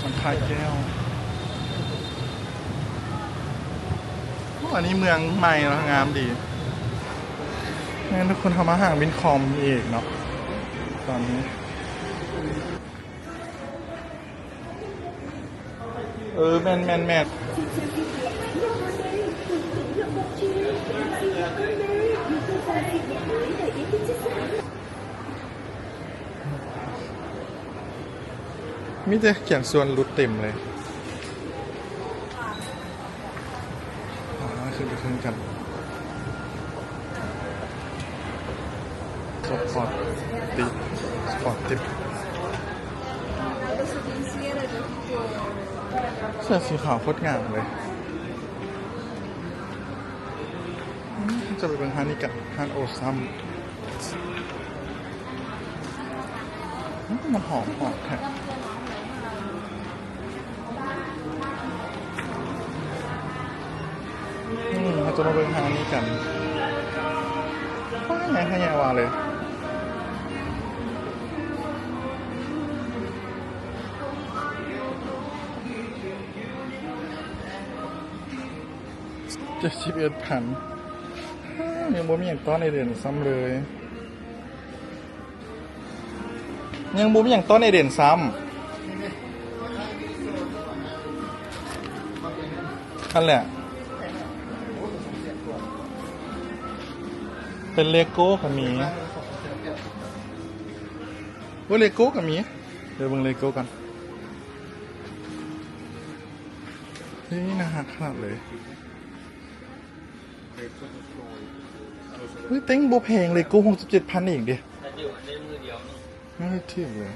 หลังคาแก้วอันนี้เมืองใหม่แล้วงามดีงั้นทุกคนทำอาหารวินคอมมีเอกเนาะตอนนี้ เออ แมนแมนแมน มิจะเขียนส่วนรุดเต็มเลยอ๋อขึ้นไปขึ้นกันสปอร์ตติสปอร์ตติปเสื้อสีขาวโคตรงามเลย จะไปเป็นฮานิกะฮานโอซัมมมันหอมหอมแท้ จะมาเบิ่งทางนี้กันว้ายไงให้ยาวาเลยเจ็ดสิบเอ็ดพันยังบ่มีอย่างต้อนในเด่นซ้ำเลย ยังบ่มีอย่างต้อนในเด่นซ้ำนั่นแหละ เป็นเลโก้กับหมีว่าเลโก้กับหมีเดี๋ยวเบิ่งเลโก้กันเฮ้ยน่ารักขนาดเลยเฮ้ยเต็งโบแพงเลโก้หกสิบเจ็ดพันเองเดียแต่อยู่ในมือเดียวนี่ไม่ได้เทียบเลย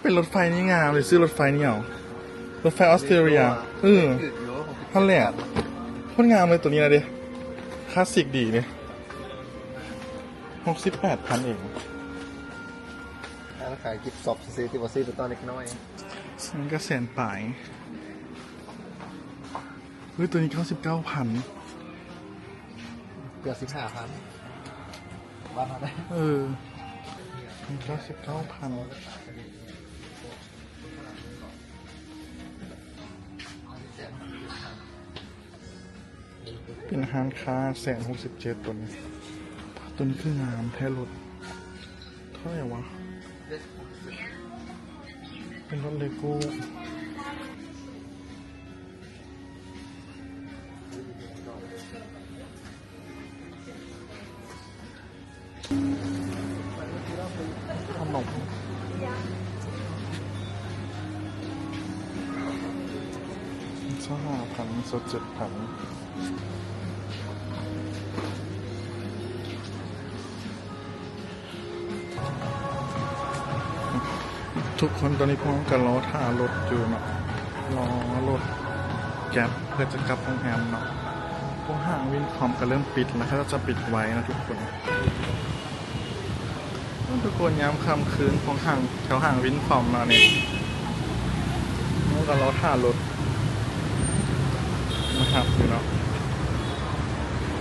เป็นรถไฟนี่งามเลยซื้อรถไฟนี่เอารถไฟออสเตรเลียเออท่านแหละโคตรงามเลยตัวนี้นะเดีย คลาสสิกดีเนี่ยหกสิบแปดพันเองร้านขายกิฟต์ซอฟซื้อที่บอซื้อเป็นตอนเล็กน้อยฉันก็แสนป่ายเฮ้ยตัวนี้เก้าสิบเก้าพันเกือบสิบห้าพันบ้านเราได้เออเก้าสิบเก้าพัน เป็นฮานคาแสนหกสิบเจ็ดตัวนี้ตัวนี้คืองามแท้รถเท่าไหร่วะ เป็นรถเลโก้ขนม สหพันสดเจ็ดพันทุกคนตอนนี้พร้อมกันรอท่ารถอยู่เนาะรอรถแก๊ปเพื่อจะกลับโรงแรมเนาะพวกห้างวินคอมก็เริ่มปิดแล้วก็จะปิดไว้นะทุกคนทุกคนย้ำคำคืนของห่างแถวห่างวินฟอมมาเนี่ยมันก็ล้อท่ารถ ครับอยู่เนาะ